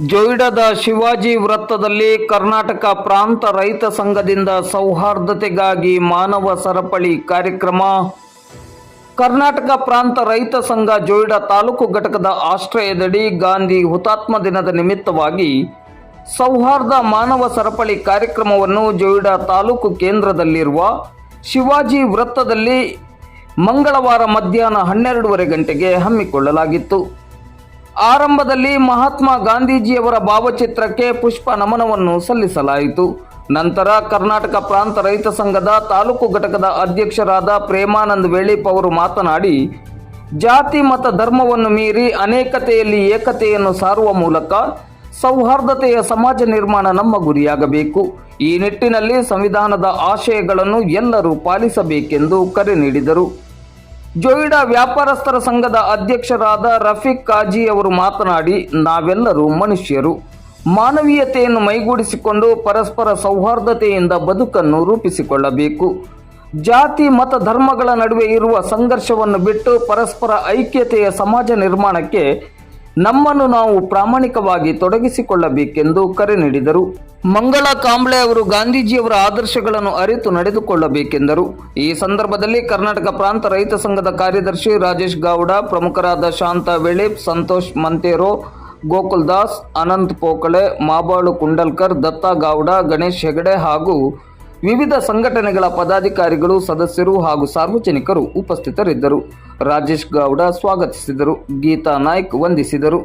ಜೊಯ್ಡಾದ ಶಿವಾಜಿ ವೃತ್ತದಲ್ಲಿ ಕರ್ನಾಟಕ ಪ್ರಾಂತ ರೈತ ಸಂಘದಿಂದ ಸೌಹಾರ್ದತೆಗಾಗಿ ಮಾನವ ಸರಪಳಿ ಕಾರ್ಯಕ್ರಮ. ಕರ್ನಾಟಕ ಪ್ರಾಂತ ರೈತ ಸಂಘ ಜೊಯ್ಡಾ ತಾಲೂಕು ಘಟಕದ ಆಶ್ರಯದಡಿ ಗಾಂಧಿ ಹುತಾತ್ಮ ದಿನದ ನಿಮಿತ್ತವಾಗಿ ಸೌಹಾರ್ದ ಮಾನವ ಸರಪಳಿ ಕಾರ್ಯಕ್ರಮವನ್ನು ಜೊಯ್ಡಾ ತಾಲೂಕು ಕೇಂದ್ರದಲ್ಲಿರುವ ಶಿವಾಜಿ ವೃತ್ತದಲ್ಲಿ ಮಂಗಳವಾರ ಮಧ್ಯಾಹ್ನ ಹನ್ನೆರಡೂವರೆ ಗಂಟೆಗೆ ಹಮ್ಮಿಕೊಳ್ಳಲಾಗಿತ್ತು. ಆರಂಭದಲ್ಲಿ ಮಹಾತ್ಮ ಗಾಂಧೀಜಿಯವರ ಭಾವಚಿತ್ರಕ್ಕೆ ಪುಷ್ಪ ನಮನವನ್ನು ಸಲ್ಲಿಸಲಾಯಿತು. ನಂತರ ಕರ್ನಾಟಕ ಪ್ರಾಂತ ರೈತ ಸಂಘದ ತಾಲೂಕು ಘಟಕದ ಅಧ್ಯಕ್ಷರಾದ ಪ್ರೇಮಾನಂದ್ ವೇಳಿಪ್ ಅವರು ಮಾತನಾಡಿ, ಜಾತಿ ಮತ ಧರ್ಮವನ್ನು ಮೀರಿ ಅನೇಕತೆಯಲ್ಲಿ ಏಕತೆಯನ್ನು ಸಾರುವ ಮೂಲಕ ಸೌಹಾರ್ದತೆಯ ಸಮಾಜ ನಿರ್ಮಾಣ ನಮ್ಮ ಗುರಿಯಾಗಬೇಕು. ಈ ನಿಟ್ಟಿನಲ್ಲಿ ಸಂವಿಧಾನದ ಆಶಯಗಳನ್ನು ಎಲ್ಲರೂ ಪಾಲಿಸಬೇಕೆಂದು ಕರೆ ನೀಡಿದರು. ಜೊಯ್ಡಾ ವ್ಯಾಪಾರಸ್ಥರ ಸಂಘದ ಅಧ್ಯಕ್ಷರಾದ ರಫೀಕ್ ಕಾಜಿ ಅವರು ಮಾತನಾಡಿ, ನಾವೆಲ್ಲರೂ ಮನುಷ್ಯರು. ಮಾನವೀಯತೆಯನ್ನು ಮೈಗೂಡಿಸಿಕೊಂಡು ಪರಸ್ಪರ ಸೌಹಾರ್ದತೆಯಿಂದ ಬದುಕನ್ನು ರೂಪಿಸಿಕೊಳ್ಳಬೇಕು. ಜಾತಿ, ಮತ, ಧರ್ಮಗಳ ನಡುವೆ ಇರುವ ಸಂಘರ್ಷವನ್ನು ಬಿಟ್ಟು ಪರಸ್ಪರ ಐಕ್ಯತೆಯ ಸಮಾಜ ನಿರ್ಮಾಣಕ್ಕೆ ನಮ್ಮನ್ನು ನಾವು ಪ್ರಾಮಾಣಿಕವಾಗಿ ತೊಡಗಿಸಿಕೊಳ್ಳಬೇಕೆಂದು ಕರೆ ನೀಡಿದರು. ಮಂಗಳ ಕಾಂಬ್ಳೆ ಅವರು ಗಾಂಧೀಜಿಯವರ ಆದರ್ಶಗಳನ್ನು ಅರಿತು ನಡೆದುಕೊಳ್ಳಬೇಕೆಂದರು. ಈ ಸಂದರ್ಭದಲ್ಲಿ ಕರ್ನಾಟಕ ಪ್ರಾಂತ ರೈತ ಸಂಘದ ಕಾರ್ಯದರ್ಶಿ ರಾಜೇಶ್ ಗೌಡ, ಪ್ರಮುಖರಾದ ಶಾಂತ ವೆಳಿಪ್, ಸಂತೋಷ್ ಮಂತೇರೋ, ಗೋಕುಲ್ ದಾಸ್, ಅನಂತ್ ಪೋಕಳೆ, ಮಾಬಾಳು ಕುಂಡಲ್ಕರ್, ದತ್ತಾ ಗೌಡ, ಗಣೇಶ್ ಹೆಗಡೆ ಹಾಗೂ ವಿವಿಧ ಸಂಘಟನೆಗಳ ಪದಾಧಿಕಾರಿಗಳು ಸದಸ್ಯರು ಹಾಗೂ ಸಾರ್ವಜನಿಕರು ಉಪಸ್ಥಿತರಿದ್ದರು. ರಾಜೇಶ್ ಗೌಡ ಸ್ವಾಗತಿಸಿದರು. ಗೀತಾ ನಾಯ್ಕ್ ವಂದಿಸಿದರು.